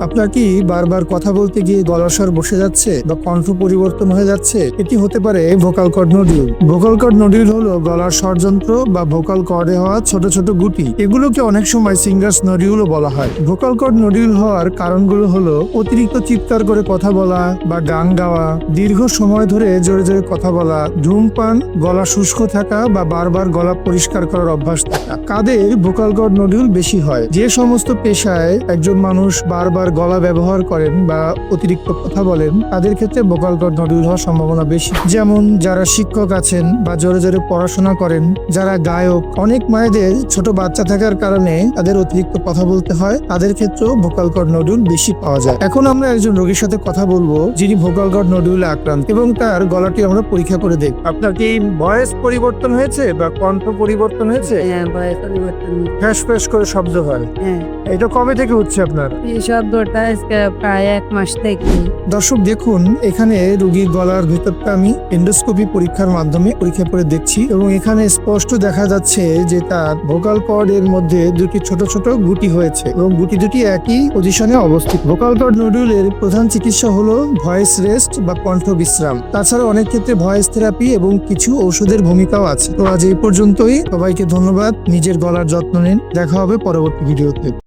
আপনার কি বারবার কথা বলতে গিয়ে গলার স্বর বসে যাচ্ছে বা কণ্ঠ পরিবর্তন হয়ে যাচ্ছে? এটি হতে পারে vocal cord nodule vocal cord nodule হলো গলার স্বরযন্ত্র বা ভোকাল কর্ডে হওয়া ছোট ছোট গুটি। এগুলোকে অনেক সময় সিঙ্গার্স নডিউলও বলা হয়। ভোকাল কর্ড নডিউল হওয়ার কারণগুলো হলো অতিরিক্ত চিৎকার করে কথা বলা বা গান গাওয়া, দীর্ঘ সময় ধরে জোরে জোরে কথা বলা, ধূমপান, গলা শুষ্ক থাকা বা বারবার গলা পরিষ্কার করার অভ্যাস থাকা। কাদের ভোকাল কর্ড নডিউল বেশি হয়? যে সমস্ত পেশায় একজন মানুষ বারবার গলা ব্যবহার করেন বা অতিরিক্ত কথা বলেন তাদের ক্ষেত্রে ভোকাল কর্ড নডিউল হওয়ার সম্ভাবনা বেশি। যেমন যারা শিক্ষক আছেন বা জোরে জোরে পড়াশোনা করেন যারা গায়ক অনেক মায়েদের ছোট বাচ্চা থাকার কারণে তাদের অতিরিক্ত কথা বলতে হয় তাদের ক্ষেত্রেও ভোকাল কর্ড নডিউল বেশি পাওয়া যায়। এখন আমরা একজন রোগীর সাথে কথা বলব যিনি ভোকাল কর্ড নডিউলে আক্রান্ত এবং তার গলাটি আমরা পরীক্ষা করে দেখব। আপনার কি বয়স পরিবর্তন হয়েছে বা কণ্ঠ পরিবর্তন হয়েছে? হ্যাঁ বয়স পরিবর্তন ফ্যাস ফ্যাস করে শব্দ হয়। হ্যাঁ। এটা কবে থেকে হচ্ছে আপনার? এই শব্দটা আজকে প্রায় এক মাস থেকে দর্শক, দেখুন, এখানে রোগীর গলার ভেতরটা আমি এন্ডোস্কোপি পরীক্ষার মাধ্যমে পরীক্ষা করে দেখছি এবং এখানে স্পষ্ট দেখা যাচ্ছে যে তার ভোকাল কর্ড এর মধ্যে দুটি ছোট ছোট গুটি হয়েছে এবং গুটি দুটি একই পজিশনে অবস্থিত। ভোকাল কর্ড নডুলের প্রধান চিকিৎসা হলো ভয়েস রেস্ট বা কণ্ঠ বিশ্রাম তাছাড়া অনেক ক্ষেত্রে ভয়েস থেরাপি এবং কিছু ঔষধের ভূমিকাও আছে। তো আজ এই পর্যন্তই। সবাইকে ধন্যবাদ। নিজের গলার যত্ন নিন। দেখা হবে পরবর্তী ভিডিওতে।